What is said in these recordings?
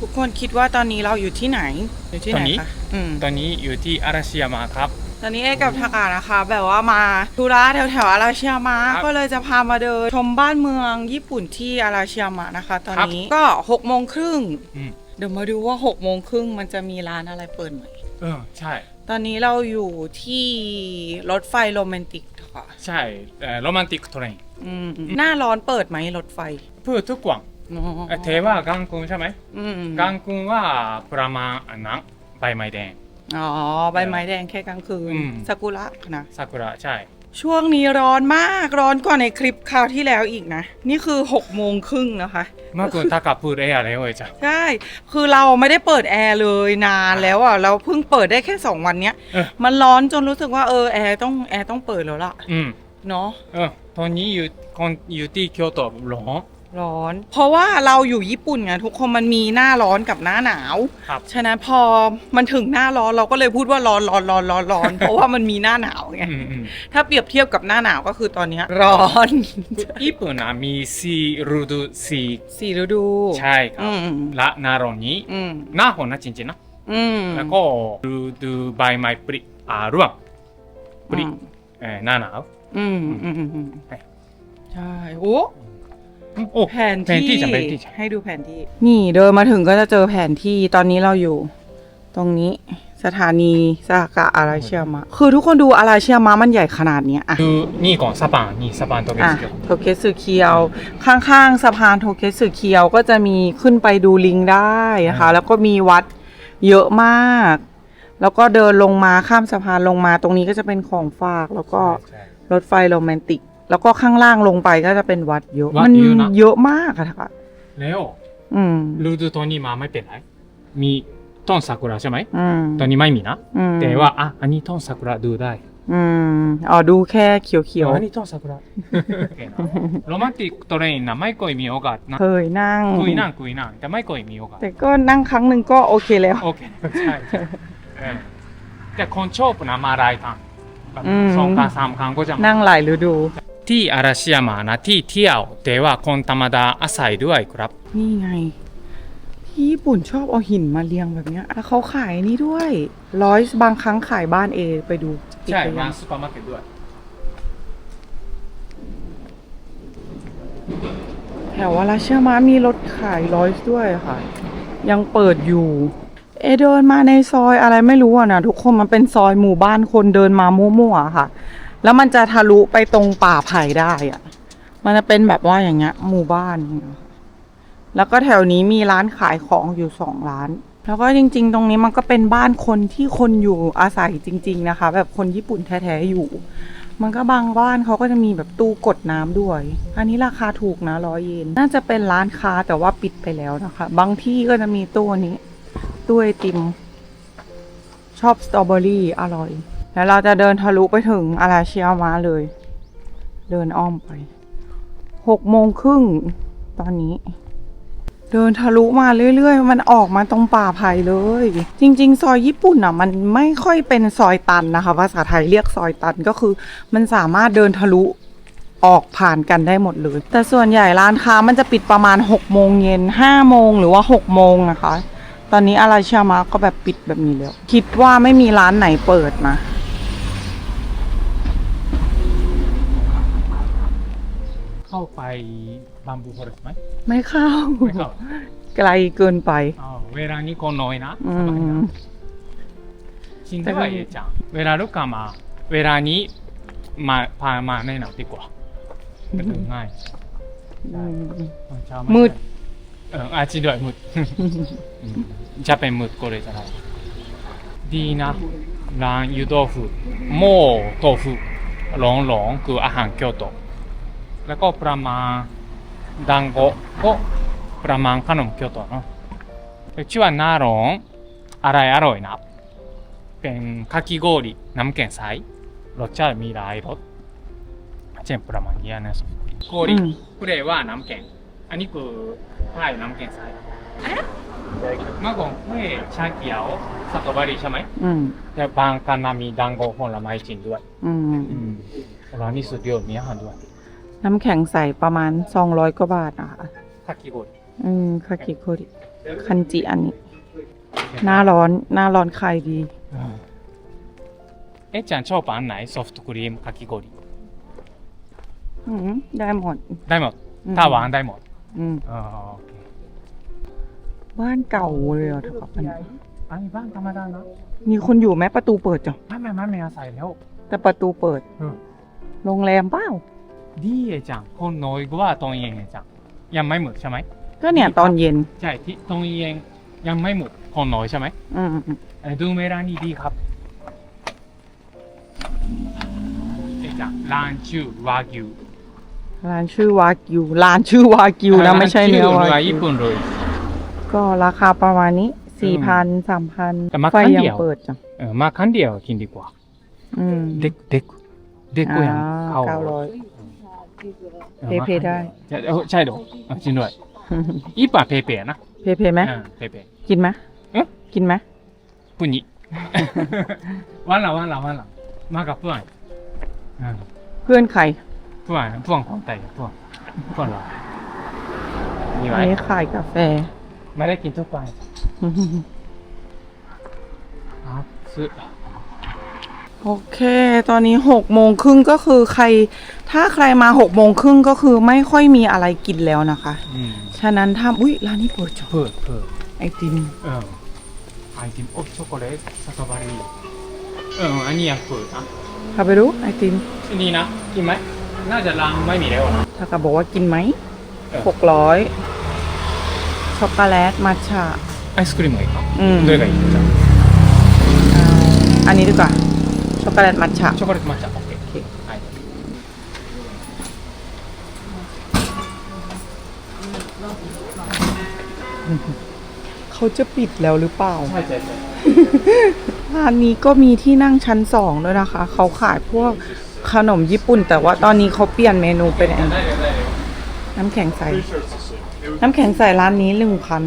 ทุกคนคิดว่าตอนนี้เราอยู่ที่ไหน อยู่ที่ไหนตอนนี้ คะอืมตอนนี้อยู่ที่อาราชิยามาครับ ตอนนี้เอกับทากานะคะ แบบว่ามาธุระแถวแถวๆอาราชิยามะครับก็เลยจะพามาเดินชมบ้านเมืองญี่ปุ่นที่อาราชิยามะนะคะ ตอนนี้ก็หกโมงครึ่งอืม เดี๋ยวมาดูว่าหกโมงครึ่งมันจะมีร้านอะไรเปิดไหม เออใช่ ตอนนี้เราอยู่ที่รถไฟโรแมนติกค่ะ ใช่เอ่อโรแมนติกเทรนอืมหน้าร้อนเปิดไหมรถไฟพูดทุกวันอ๋อ เอ่อเทว่ากังกุนใช่ไหมอืมกังกุนว่าประมาณอันนั้นใบไม้แดง อ๋อใบไม้แดงแค่กลางคืนอืม ซากุระนะ ซากุระใช่ ช่วงนี้ร้อนมากร้อนกว่าในคลิปคราวที่แล้วอีกนะ นี่คือ6กโมงครึ่งนะคะ เมื่อก่อนตากาพูดเอ้อะไรเว้ยจ้ะ ใช่ คือเราไม่ได้เปิดแอร์เลยนานแล้วอะ เราเพิ่งเปิดได้แค่ 2 วันเนี้ย เออ มันร้อนจนรู้สึกว่าเออแอร์ต้องแอร์ต้องเปิดแล้วล่ะ อืม เนาะ เออตอนนี้อยู่คนอยู่ที่เกียวโตร้อน ร้อน เพราะว่าเราอยู่ญี่ปุ่นไงทุกคนมันมีหน้าร้อนกับหน้าหนาวครับฉะนั้นพอมันถึงหน้าร้อนเราก็เลยพูดว่าร้อนร้อนร้อนร้อนร้อนเพราะว่ามันมีหน้าหนาวไงอืมอืมถ้าเปรียบเทียบกับหน้าหนาวก็คือตอนเนี้ยร้อนญี่ปุ่นนะมีสี่ฤดูสี่สี่ฤดูใช่ครัอืบมและหน้าร้อนนี้อืมหน้าฝนนะจริงๆนะ อืมแล้วก็ฤดูใบไม้ปลิอ่าร่วงปลิเอ่อหน้าหนาว อืมอืมอืมอืมใช่ใช่โอ้ โอ้แผนแผนที่ที่จะแผนที่จะให้ดูแผนที่ นี่เดินมาถึงก็จะเจอแผนที่ตอนนี้เราอยู่ ตรงนี้สถานีสากะอาราเชียมะ คือทุกคนดูอาราเชียมะมันใหญ่ขนาดเนี้ยอะดูนี่ก่อนสะพานนี่สะพานตรงนี้อะสิครับโทเกสึเคียว ข้างๆสะพานโทเกสึเคียวก็จะมีขึ้นไปดูลิงได้นะคะ แล้วก็มีวัดเยอะมาก แล้วก็เดินลงมาข้ามสะพานลงมาตรงนี้ก็จะเป็นของฝากแล้วก็ใช่รถไฟโรแมนติก แล้วก็ข้างล่างลงไปก็จะเป็นวัดเยอะ วัดมันเยอะนะ เยอะมากอะค่ะ แล้วอืม ฤดูตอนนี้มาไม่เป็นไรมีต้นซากุระใช่ไหมอืมตอนนี้ไม่มีนะ อืมแต่ว่าอะอันนี้ต้นซากุระดูได้อืมอ๋อดูแค่เขียวเขียวอันนี้ต้นซากุระโรแมนติกเทรนนะไม่เคยมีโอกาสนะเคยนั่ง คุยนั่งคุยนั่งแต่ไม่เคยมีโอกาส แต่ก็นั่งครั้งหนึ่งก็โอเคแล้ว โอเค ใช่ใช่เออแต่คนชอบนะมาหลายครั้งแบบอืม สองครั้งสามครั้งก็จะมานั่งหลายฤดู ที่อาราชิยามานะที่เที่ยว แต่ว่าคนธรรมดาอาศัยด้วยครับ นี่ไง ที่ญี่ปุ่นชอบเอาหินมาเรียงแบบเนี้ยแล้วเขาขายนี่ด้วยร้อยบางครั้งขายบ้านเอไปดูปิดใช่ไปยัมางซูเปอร์มาร์เก็ตด้วย แถววาราเชียมามีรถขายร้อยด้วยค่ะ ยังเปิดอยู่ เอเดินมาในซอยอะไรไม่รู้อะนะทุกคนมันเป็นซอยหมู่บ้านคนเดินมามั่วๆอะค่ะ แล้วมันจะทะลุไปตรงป่าไผ่ได้อะมันจะเป็นแบบว่าอย่างเงี้ย หมู่บ้านอย่างเงี้ยแล้วก็แถวนี้มีร้านขายของอยู่สองร้าน แล้วก็จริง ๆ ตรงนี้มันก็เป็นบ้านคนที่คนอยู่อาศัยจริง ๆ นะคะ แบบคนญี่ปุ่นแท้ๆอยู่ มันก็บางบ้านเขาก็จะมีแบบตู้กดน้ำด้วย อันนี้ราคาถูกนะร้อยเยนน่าจะเป็นร้านค้าแต่ว่าปิดไปแล้วนะคะ บางที่ก็จะมีตู้นี้ตู้ไอติมชอบสตรอเบอรี่อร่อย แล้วเราจะเดินทะลุไปถึงอาราเชียมาเลย เดินอ้อมไปหกโมงครึ่งตอนนี้ เดินทะลุมาเรื่อยๆ มันออกมาตรงป่าไผ่เลย จริง ๆ ซอยญี่ปุ่นอะ มันไม่ค่อยเป็นซอยตันนะคะภาษาไทยเรียกซอยตันก็คือ มันสามารถเดินทะลุออกผ่านกันได้หมดเลย แต่ส่วนใหญ่ร้านค้ามันจะปิดประมาณ6โมงเย็น5โมงหรือว่า6โมงนะคะ ตอนนี้อาราชียมาก็แบบปิดแบบนี้แล้ว คิดว่าไม่มีร้านไหนเปิดนะ เข้าไปบัมบูฟอเรสต์ไหมไม่เข้า ไม่เข้าไกลเกินไปอ๋อเวลานี้ก็น้อยนะอืมชินด้วยเอจัเวลาลูกกลับมา เวลานี้มาพามาแนะนำดีกว่ามันถึงง่ายมืด เอออาจจะด้วยมืด จะเป็นมืดก็เลยจะได้ดีนะร้านยูโดฟุโม่โตฟุหลงหลงคืออาหารเกียวโต แล้วก็ประมาณดังโกโกประมาณขนมเกียวโตเนาะชื่อว่านาร้องอะไรอร่อยนะ เป็นคากิโกริน้ำแกงใสรสชาติมีหลายรสเช่นประมาณนี้นะครับโกริคือเรียกว่าน้ำแกงอันนี้คือผ้าน้ำแกงใสมื่อก่อเพื่อชาเขียวสัตบารีใช่ไหมแต่บางการมีดังโกผลไม้จริงด้วยร้านนี้สุดยอดมีอาหารด้วย น้ำแข็งใสประมาณสองร้อยกว่าบาทนะคะคากิโกะอืมคากิโกะคันจิอันนี้ หน้าร้อนหน้าร้อนใครดี เอ๊ะจันชอบอันไหนซอฟต์ครีมคากิโกะอืมได้หมด ได้หมด ถ้าหวานได้หมด อืมอ๋อโอเคบ้านเก่าเลยเหรอครับอันนี้อันนี้บ้านธรรมดาเนาะมีคนอยู่ไหมประตูเปิดจ้ะไม่ไม่ไม่ไม่อาศัยแล้ว แต่ประตูเปิดโรงแรมเปล่า ดีเอจังคนน้อยกว่าตอนเย็นเอจังยังไม่หมดใช่ไหมก็เนี่ยตอนเย็น ใช่ที่ตอนเย็นยังไม่หมดคนน้อยใช่ไหมอืมอืมอืมเอ่อดูเมร้านนี้ดีครับเอจังร้านชื่อวากิวร้านชื่อวากิวร้านชื่อวากิวนะไม่ใช่เนื้อวาร้านกิญี่วปุ่นเลย ก็ราคาประมาณนี้สี่พันสามพันแต่มาไฟครั้งยัเดียวเปิดจ้ะเออมาครั้งเดียวกินดีกว่าอืมเด็กเด็กเด็กก็ยังอ่าเข้าเก้าร้อยออ เพย์เพย์ได้ใช่เออใช่เดี๋ยวอะจริงด้วยญี่ปุ่นเพย์เพย์นะเพย์เพย์ไหมเออเพย์เพย์กินไหมเอ๊ะ กินไหมปุ่นนี้วันละวันละวันละมากับเพื่อนเออเพื่อนใครเพื่อนเพื่อนของไทยเพื่อนเพื่อนเรามีไหมอันนี้ขายกาแฟไม่ได้กินทุกวันครับซื้อ โอเค ตอนนี้หกโมงครึ่งก็คือใคร ถ้าใครมาหกโมงครึ่งก็คือไม่ค่อยมีอะไรกินแล้วนะคะฉะนั้นถ้าอุ้ยร้านนี้เปิดจ้ะเปิดเปิดไอติมเออไอติมอบช็อกโกแลตสตรอเบอรี่เอออันนี้ยากเปิดอะพาไปดูไอติมนี่นะกินไหมน่าจะรังไม่มีแล้วอะนะ ทากับบอกว่ากินไหมหกร้อยช็อกโกแลตมัทฉะ ไอศครีมอะไรครับอืม ด้วยกัอกจ้ะเอาอันนี้ดีกว่า ช็อกโกแลตมัทฉะ ช็อกโกแลตมาจากโอเคโอเคไอเขาจะปิดแล้วหรือเปล่าใช่ใช่ร้านนี้ก็มีที่นั่งชั้นสองด้วยนะคะ เขาขายพวกขนมญี่ปุ่น แต่ว่าตอนนี้เขาเปลี่ยนเมนูเป็นน้ำแข็งใส น้ำแข็งใสร้านนี้หนึ่งพัน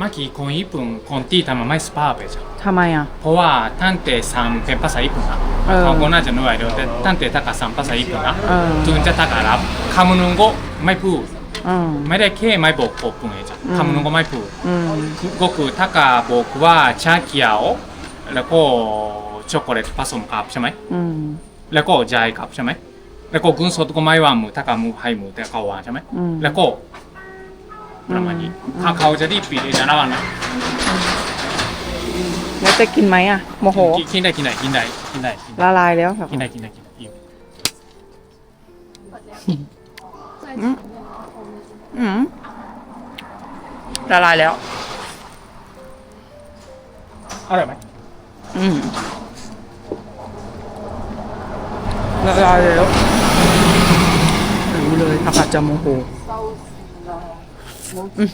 มื่อกี้คนญี่ปุ่นคนที่ทำมาไม่สปาไปจ้ะ ทำไมอะ เพราะว่าท่านเตะสามเป็นภาษาญี่ปุ่นนะเออ เขาก็น่าจะเหนื่อยเดี๋ยวแต่ท่านเตะถ้ากับสามภาษาญี่ปุ่นนะเออถึงจะถ้ากับรับคำนึงก็ไม่พูดอืมไม่ได้แค่ไม่บอกผมเองจ้ะอืม คำนึงก็ไม่พูด อืม ก็คือถ้ากับบอกว่าชาเขียวแล้วก็ช็อกโกแลตผสมกับใช่ไหมอืม แล้วก็ใจกับใช่ไหมแล้วก็กุนสดก็ไม่ว่ามือถ้ากับมือให้มือแต่เขาว่าใช่ไหมอืม แล้วก็ประมาณนี้เขาเขาจะรีบปิดจะระวังนะ แล้วจะกินไหมอะโมโห กินกิได้กินได้กินได้กินได้กินได้ละลายแล้วกินได้กินได้กินได้อืมอืมละลายแล้วอร่อยไหมอืมละลายแล้วรู้เลยอาจจะโมโหอืม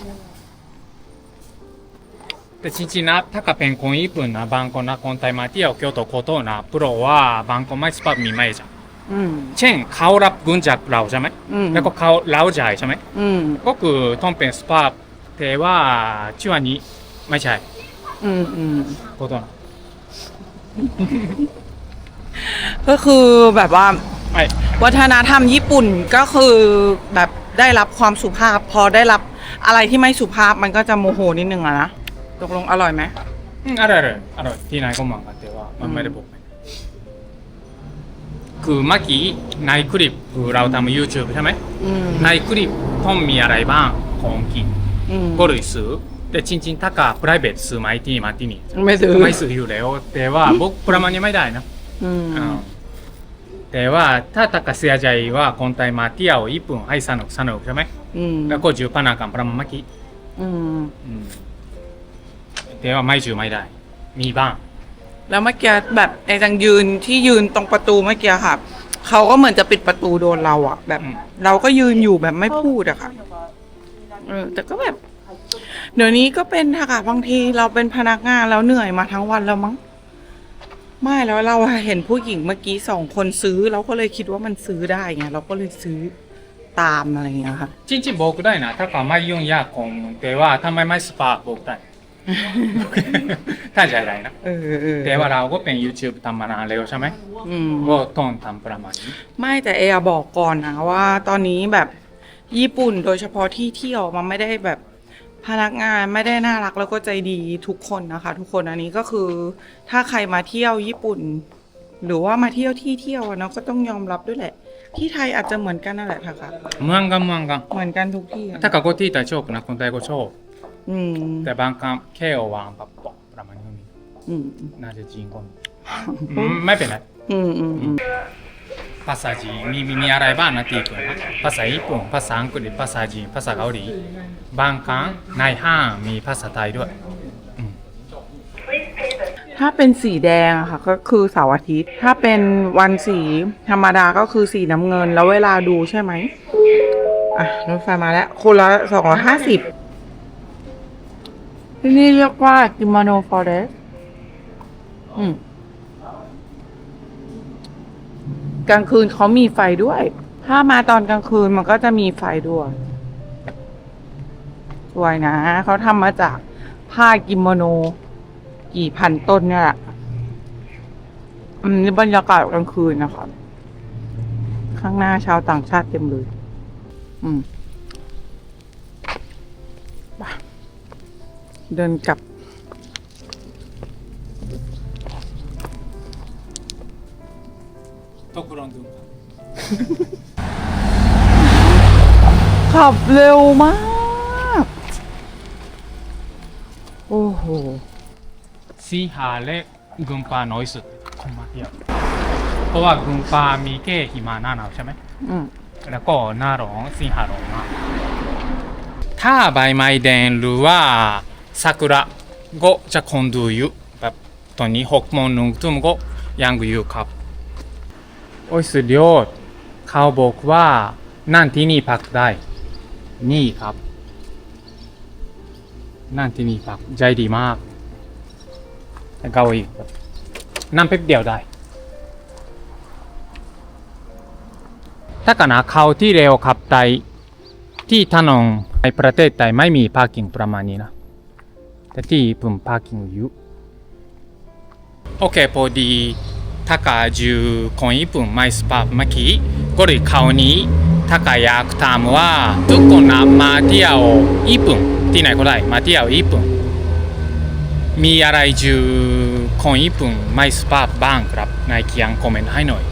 จริงๆนะถ้ากับเป็นคนญี่ปุ่นนะบางคนนะคนไทยมาเที่ยวเกียวโตโคโตนะプロはบางคนไม่สปามีไม่จ้ะ อืม เช่นเขารับเงินจากเราใช่ไหม อืม แล้วก็เขาเราจ่ายใช่ไหม อืม ก็คือต้องเป็นสปาแต่ว่าชื่อว่านี้ไม่ใช่ อืมอืม โคโตนะ ก็คือแบบว่า ไอ้ วัฒนธรรมญี่ปุ่นก็คือแบบได้รับความสุภาพ พอได้รับอะไรที่ไม่สุภาพมันก็จะโมโหนิดนึงอะนะ ตกลงอร่อยไหม อืมอร่อยอร่อยอร่อยที่ไหนก็มันกันแต่ว่ามันไม่ได้บอกไปคือเมื่อกี้ในคลิปคือเราทำ YouTube ใช่ไหมอืมในคลิปต้องมีอะไรบ้างของกินอืมก็เลยซื้อแต่จริงๆถ้ากับ private ซื้อไหมที่มาที่นี่ไม่ซื้อไม่ซื้ออยู่แล้วแต่ว่า僕ประมาณนี้ไม่ได้นะ อืมอ่าแต่ว่าถ้าตากาเสียใจว่าคนไทยมาเที่ยวญี่ปุ่นให้สนุกสนุกใช่ไหมอืมแล้วก็จูปานากันประมาณเมื่อกี้อืม อืม แต่ว่าไม่จูไม่ได้ มีบ้าง แล้วเมื่อกี้แบบไอ้จังยืนที่ยืนตรงประตูเมื่อกี้ค่ะเขาก็เหมือนจะปิดประตูโดนเราอะแบบ อืม เราก็ยืนอยู่แบบไม่พูดอะค่ะเออแต่ก็แบบ เดี๋ยวนี้ก็เป็นค่ะบางทีเราเป็นพนักงานแล้วเหนื่อยมาทั้งวันแล้วมั้งไม่แล้วเราเห็นผู้หญิงเมื่อกี้สองคนซื้อ เราก็เลยคิดว่ามันซื้อได้ไงเราก็เลยซื้อตามอะไรอย่างเงี้ยค่ะ จริงๆบอกได้นะถ้าเขาไม่ยุ่งยากคงแต่ว่าถ้าไม่ไม่สปาบอกได้ ถ้าใจได้นะเออเออแต่ว่าเราก็เป็น YouTube ทำมานานแล้วใช่ไหมอืมก็ต้องทำประมาณนี้ไม่แต่เออะบอกก่อนนะว่าตอนนี้แบบญี่ปุ่นโดยเฉพาะที่เที่ยวมันไม่ได้แบบพนักงานไม่ได้น่ารักแล้วก็ใจดีทุกคนนะคะ ทุกคนอันนี้ก็คือ ถ้าใครมาเที่ยวญี่ปุ่น หรือว่ามาเที่ยวที่เที่ยวอะเนาะก็ต้องยอมรับด้วยแหละ ที่ไทยอาจจะเหมือนกันนั่นแหละค่ะค่ะเมืองกันเมืองกันเหมือนกันทุกที่อะถ้ากับคนที่แต่ชอบนะคนไทยก็ชอบ อืมแต่บางครั้งแค่วางแบบบอกประมาณนี้อืมน่าจะจริงก็มีอืมไม่เป็นไรอืมอืมอืมภาษาจีนมีมีมีอะไรบ้างนะที่คุณภาษาญี่ปุ่นภาษาอังกฤษภาษาจีนภาษาเกาหลีบางครั้งในห้างมีภาษาไทยด้วยอืมถ้าเป็นสีแดงอะค่ะก็คือเสาร์อาทิตย์ ถ้าเป็นวันสีธรรมดาก็คือสีน้ำเงิน แล้วเวลาดูใช่ไหมอะรถไฟมาแล้วคนละสองร้อยห้าสิบ ที่นี่เรียกว่ากิโมโนฟอเรสอืมกลางคืนเขามีไฟด้วย ถ้ามาตอนกลางคืนมันก็จะมีไฟด้วย สวยนะ เขาทำมาจากผ้ากิโมโน กี่พันต้นเนี่ยแหละอันนี้บรรยากาศกลางคืนนะคะข้างหน้าชาวต่างชาติเต็มเลย อืม เดินกลับตกลงดูขับเร็วมาก โอ้โหสีหาและกุมปาน้อยสุดคงมาเที่ยวเพราะว่ากุมปามีแค่หิมะหน้าหนาวใช่ไหมอืม แล้วก็หน้าร้อนสิงหาร้อนมากถ้าใบไม้แดงหรือว่า ซากุระก็จะคงดูอยู่แบบตอนนี้หกโมงหนึ่งทุ่มก็ยังอยู่ครับ โอ้ยสุดยอดเขาบอกว่านั่นที่นี่พักได้ นี่ครับ นั่นที่นี่พักใจดีมากแล้วก็อีกนั่งแป๊บเดียวได้ถ้าขณะเขาที่เร็วขับไตที่ถนนในประเทศไทยไม่มีพาร์กิ้งประมาณนี้นะ แต่ที่ญี่ปุ่นพาร์กิ้งอยู่โอเคพอดีถ้าเกอยู่คนญี่ปุ่นไม่สปาเมื่อกี้ก็เลยเขานี้ถ้าเกอยากถามว่าทุกคนนะมาเที่ยวญี่ปุ่นที่ไหนก็ได้มาเที่ยวญี่ปุ่นมีอะไรอยู่คนญี่ปุ่นไม่สปาบ้างครับในเขียนคอมเมนต์ให้หน่อย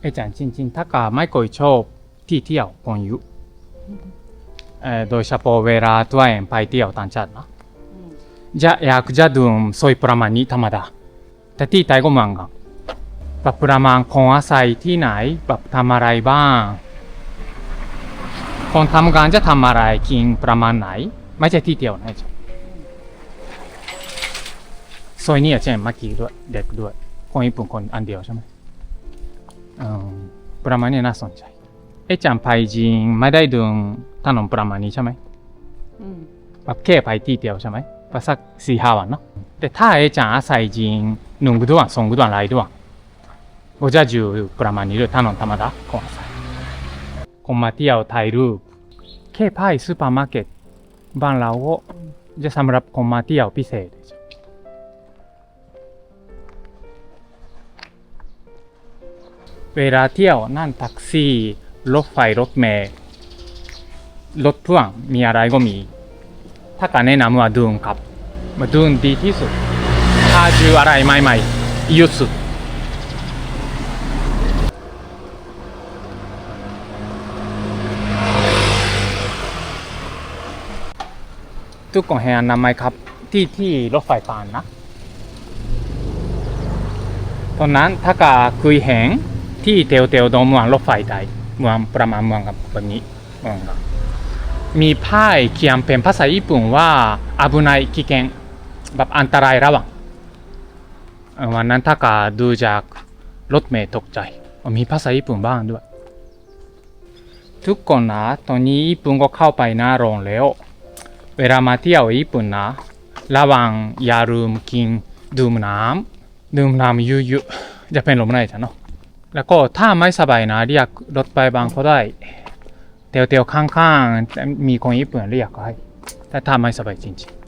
เอจันจริงๆถ้าก็ไม่ค่อยชอบที่เที่ยวคนอยู่เอ่อโดยเฉพาะเวลาตัวเองไปเที่ยวต่างชาตินะ จะอยากจะดูสวยประมาณนี้ธรรมดาแต่ที่ไทยก็เหมือนกันแบบประมาณคนอาศัยที่ไหนแบบทำอะไรบ้างคนทำงานจะทำอะไรกินประมาณไหน ไม่ใช่ที่เที่ยวนะจ๊ะซอยนี้เช่นเมื่อกี้ด้วยเด็กด้วยคนญี่ปุ่นคนอันเดียวใช่ไหมอืมประมาณนี้น่าสนใจเอะจังไปจริงไม่ได้ดูถนนประมาณนี้ใช่ไหมอืมแบบแค่ไปที่เดียวใช่ไหม ภาษาสี่ห้าวันเนาะแต่ถ้าเอะจังอาศัยจริงหนึ่งดวงสองดวงหลายดวงก็จะอยู่ประมาณนี้เลยถนนธรรมดาคนอาศัยคนมาเที่ยวถ่ายรูปแค่ไปซูเปอร์มาร์เก็ตบ้านเราก็จะสำหรับคนมาเที่ยวพิเศษเวลาเที่ยวนั่งแท็กซี่รถไฟรถเมล์รถพ่วงมีอะไรก็มี ถ้าการแนะนำว่าดูนครับ มาดูนดีที่สุดถ้าเจออะไรใหม่ๆยุดสุดทุกคนเห็นอนามัยครับ ที่ที่รถไฟผ่านนะตอนนั้นถ้ากาคุยเห็นที่เตียวเตียวตรงเมืองรถไฟไทยเมืองประมาณเมืองกับแบบนี้เมืองครับ มีป้ายเขียนเป็นภาษาญี่ปุ่นว่าอาบุนายกิเกนแบบอันตรายระวังวันนั้นถ้าก็ดูจากรถเมย์ตกใจ มีภาษาญี่ปุ่นบ้างด้วย ทุกคนนะ ตอนนี้ญี่ปุ่นก็เข้าไปหน้าโรงแล้ว เวลามาเที่ยวญี่ปุ่นนะ ระวังอย่าลืมกินดื่มน้ำดื่มน้ำเยอะๆจะเป็นลมในจ้ะเนาะแล้วก็ถ้าไม่สบายนะเรียกรถไปบางก็ได้ เตียวๆข้างๆ มีคนญี่ปุ่นเรียกให้แต่ถ้าไม่สบายจริงๆ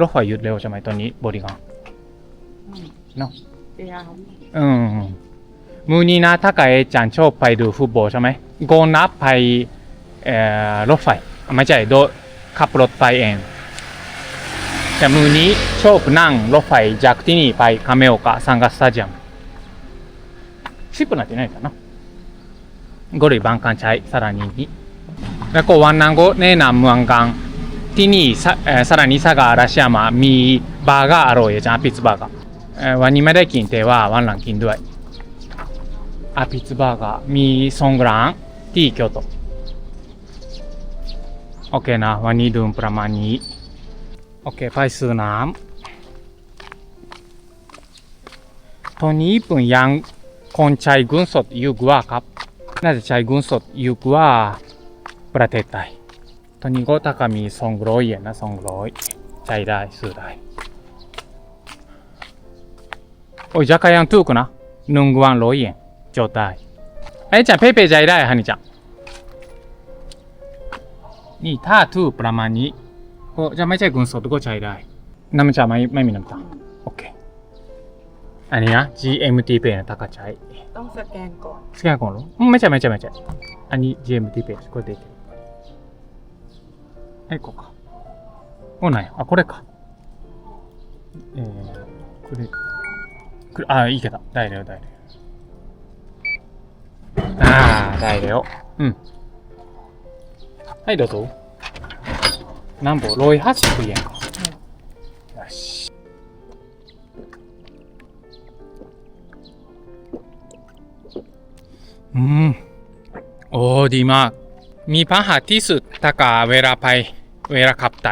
รถไฟหยุดเร็วใช่ไหมตอนนี้บริการเนาะเดียวอืมมือนี้นะถ้าไก่จันชอบไปดูฟุตบอลใช่ไหม go นับไปเอ่อรถไฟไม่ใช่โดขับรถไปเองแต่มือนี้ชอบนั่งรถไฟจากที่นี่ไปคาเมโอกะซังกาสตาジアムชิปなってないかなก็เลยบางการใช้สถานีนี้แล้วก็วันนั้นก็แนะนำเมืองกันที่นี่สเอ่อสถานีสากาอาราชิยามามีบาร์がอร่อยじゃんアピッツバーガーเอ่อวันนี้ไม่ได้กินแต่ว่าวันหลังกินด้วย อาพิซบาร์がมีสองร้านที่เกียวโตโอเคนะ วันนี้ดื่มประมาณนี้ โอเค ไปซื้อน้ำตอนนี้เพิ่งยัง คนใช้เงินสดยุกว่าครับน่าจะใช้เงินสดยุกว่าประเทศไทยตอนนี้ก็ถ้ามีสองร้อยเยนนะสองร้อยใช้ได้ซื้อได้โอ้ยจะขรยันถูกนะหนึ่งวันร้อยเยนจดได้ไอ้จ๋าเพ่เพ่ใช้ได้ฮันนี่จ๋านี่ถ้าถูกประมาณนี้ก็จะไม่ใช้เงินสดก็ใช้ได้น้ำจะไม่ไม่มีน้ำตาลโอเค อันนี้นะ GMT Pay นะถ้าก็ใช้ ต้องสแกนก่อน สแกนก่อนเหรออืมไม่ใช่ไม่ใช่ไม่ใช่อันนี้ GMT Pay これでいけるはいこうかおないあこれかえー、これこれあいいけどได้แล้วได้แล้วอ่าได้แล้วอืมはいどうぞ何本180円かよし อืม โอ้ ดีมาก มีปัญหาที่สุดตากาเวลาไป เวลาขับไต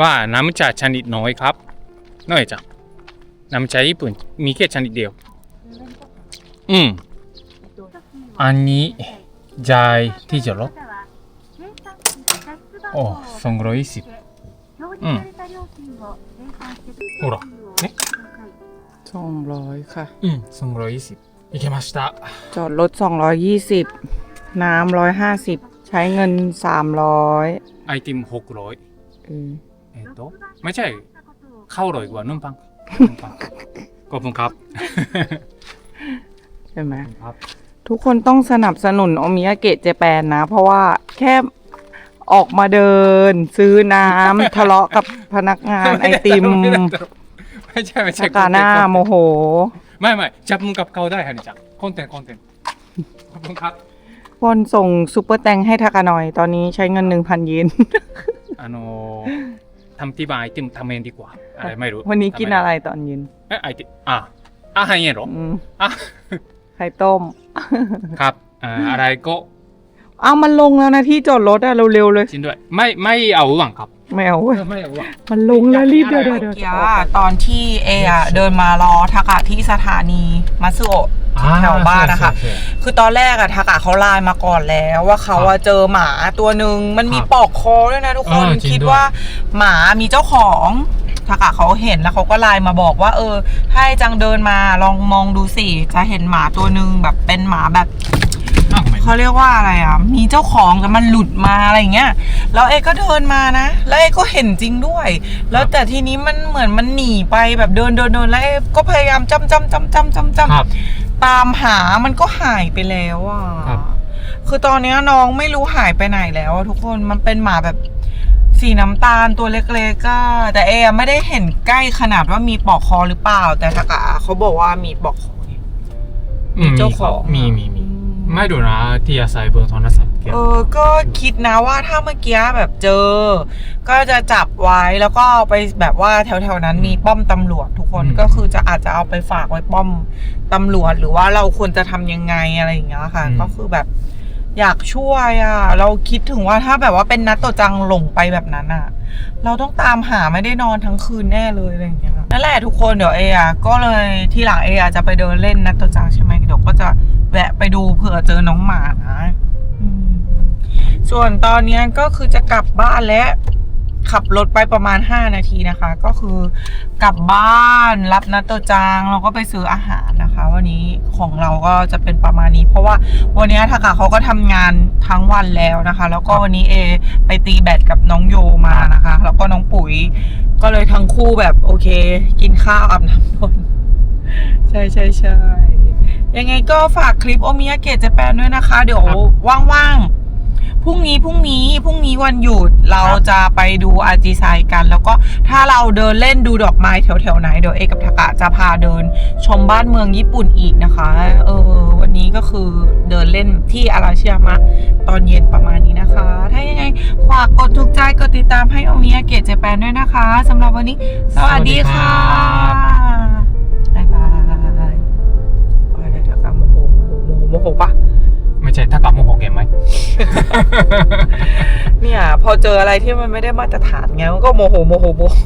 ว่าน้ำชาชนิดน้อยครับ น้อยจ้ะน้ำชาญี่ปุ่นมีแค่ชนิดเดียว อืม อันนี้ใจที่จะลดโอ้สองร้อยสิบอืมโอ้หรอเนี่ยสองร้อยค่ะ อืมสองร้อยสิบ いけました จอดรถสองร้อยยี่สิบน้ำร้อยห้าสิบใช้เงินสามร้อย ไอติมหกร้อย เออ えっ、とไม่ใช่เข้าอร่อยกว่านุ่มปังนุ่มปังขอบคุณครับ ใช่ไหม ครับ ทุกคนต้องสนับสนุนโอมิยาเกะเจแปนนะ เพราะว่าแค่ออกมาเดิน ซื้อน้ำ ทะเลาะกับพนักงานไอติม ไม่ใช่ไม่ใช่ ชากาหน้าโมโห ไม่ไม่จับมือกับเขาได้ฮันนี่จังคอนเทนต์คอนเทนต์ขอบคุณครับบอลส่งซูเปอร์แตงให้ทากาหน่อยตอนนี้ใช้เงินหนึ่งพันเยนあのーทำที่บ้านไอติมทำเองดีกว่าอะไรไม่รู้วันนี้กินอะไรตอนเย็นเอ้ยไอติมอะอาหารเย็นเหรอ อืมอะ ไข่ต้ม ครับอ่าอะไรก็ เอามันลงแล้วนะที่จอดรถอะเร็วๆเลยชินด้วย ไม่ไม่เอาหวังครับ ไม่เอาเว้ยไม่เอาหวัง มันลงแล้วรีบเดี๋ยวเดี๋ยวเดี๋ยวตอนที่เออะเดินมารอทากะที่สถานีมัตสึโอะแถวบ้านนะคะ คือตอนแรกอะทากะเขาไลน์มาก่อนแล้ว ว่าเขาอะเจอหมาตัวหนึ่งมันมีครับปลอกคอด้วยนะทุกคนเออจริงคิดด้วยว่าหมามีเจ้าของทากะเขาเห็นแล้วเขาก็ไลน์มาบอกว่า เออ ให้จังเดินมาลองมองดูสิจะเห็นหมาตัวหนึ่งแบบเป็นหมาแบบ อ้าวทำไมเขาเรียกว่าอะไรอะ มีเจ้าของแต่มันหลุดมาอะไรอย่างเงี้ย แล้วเอก็เดินมานะ แล้วเอก็เห็นจริงด้วย แล้วแต่ทีนี้มันเหมือนมันหนีไปแบบเดินเดินเดินแล้วเอก็พยายามจำจำจำจำจำจครับำตามหามันก็หายไปแล้วอะครับ คือตอนเนี้ยน้องไม่รู้หายไปไหนแล้วอะทุกคน มันเป็นหมาแบบสีน้ำตาลตัวเล็กๆก็แต่เอไม่ได้เห็นใกล้ขนาดว่ามีปลอกคอหรือเปล่า แต่ทากะเขาบอกว่ามีปลอกคอเนี่ย อืมเจ้าของ มีมีมีอืม ไม่ดูนะที่อาศัยบนโทรศัพท์เกี่ยวเออ ก็คิดนะว่าถ้าเมื่อกี้แบบเจอ ก็จะจับไว้แล้วก็เอาไปแบบว่าแถวๆนั้นมีป้อมตำรวจทุกคนอืมก็คือจะอาจจะเอาไปฝากไว้ป้อมตำรวจ หรือว่าเราควรจะทำยังไงอะไรอย่างเงี้ยค่ะ ก็คือแบบอยากช่วยอะ เราคิดถึงว่าถ้าแบบว่าเป็นนัดโตจังหลงไปแบบนั้นอะ เราต้องตามหาไม่ได้นอนทั้งคืนแน่เลยอะไรอย่างเงี้ย นั่นแหละทุกคนเดี๋ยวเออะก็เลยที่หลังเออะจะไปเดินเล่นนะตัวจังใช่ไหมเดี๋ยวก็จะแวะไปดูเผื่อเจอน้องหมานะส่วนตอนนี้ก็คือจะกลับบ้านแล้ว ขับรถไปประมาณ 5 นาทีนะคะ ก็คือกลับบ้านรับนัดโตจังแล้วก็ไปซื้ออาหารนะคะ วันนี้ของเราก็จะเป็นประมาณนี้ เพราะว่าวันนี้ทากาเขาก็ทำงานทั้งวันแล้วนะคะ แล้วก็วันนี้เอ ไปตีแบดกับน้องโยมานะคะ แล้วก็น้องปุ๋ย ก็เลยทั้งคู่แบบโอเค กินข้าวอาบน้ำนอนใช่ใช่ใช่ยังไงก็ฝากคลิปโอมิยาเกะเจแปนด้วยนะคะ เดี๋ยวว่างๆ พรุ่งนี้พรุ่งนี้พรุ่งนี้วันหยุดเราครับจะไปดูอาร์จิไซกัน แล้วก็ถ้าเราเดินเล่นดูดอกไม้แถวๆไหนเดี๋ยวเอกกับทากะจะพาเดิน ชมบ้านเมืองญี่ปุ่นอีกนะคะ เออ วันนี้ก็คือเดินเล่นที่อาราชิยามะ ตอนเย็นประมาณนี้นะคะ ถ้ายังไงฝากกดถูกใจกดติดตามให้โอมิยาเกะเจแปนด้วยนะคะสำหรับวันนี้ สวัสดีค่ะบ๊ายบายโอ้ยแล้วทากะโมโหโมโหโมโหโมโหปะ ไม่ใช่ถ้ากลับโมโหเกมไหม เนี่ย พอเจออะไรที่มันไม่ได้มาตรฐานไงมันก็โมโหโมโหโมโห